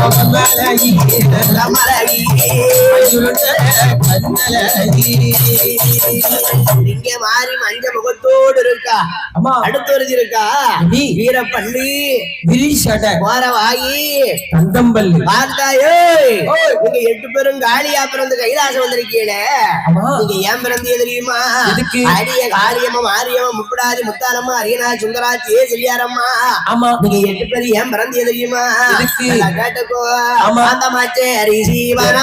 மகமலகி கமலகி அசுரன இங்க மாறி அடுத்து நீ வீரப்பள்ளி. விரிசட போறவாயி. தந்தம்பல்லி பார்த்தாயோ? ஓய். நீங்க எட்டு பேரும் காளியா பிறந்து கைலாசம் வந்திருக்கீங்களே. நீங்க ஏன் பிறந்தீங்க தெரியுமா? அரிய காளியம்மா மாரியம்மா முப்படாதி முத்தாலம்மா அரியனா சுந்தராட்சி ஏ செல்லியாரம்மா. ஆமா. நீங்க எட்டு பேரும் ஏன் பிறந்தீங்க தெரியுமா? கேட்டுக்கோ. ஆமா. அந்த மாச்சே அரிசி பாலா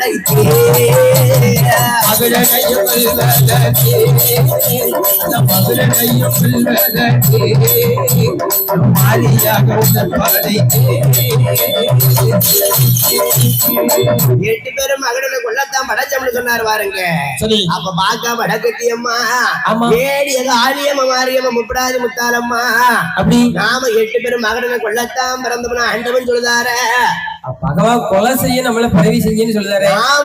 உறப்படைத்தே மகளனையும் வெல்வதற்கு அந்த படைத்தே எட்டு பேரும் மகடனை கொள்ளத்தான் படைச்சோம்னு சொன்னாரு பாருங்க. சரி. அப்ப பாக்கா வடக்கத்தியம்மா ஆமா. ஏடியது ஆலியம்மா மாரியம்மா முப்படாதி முத்தாலம்மா அப்படி. நாம எட்டு பேரும் மகடனை கொள்ளத்தான் பிறந்தோம்னா ஆண்டவன் சொல்லுதார. பகவான் கொலை செய்ய நம்மள பதவி செஞ்சேன்னு சொல்லுறாரு ஆமா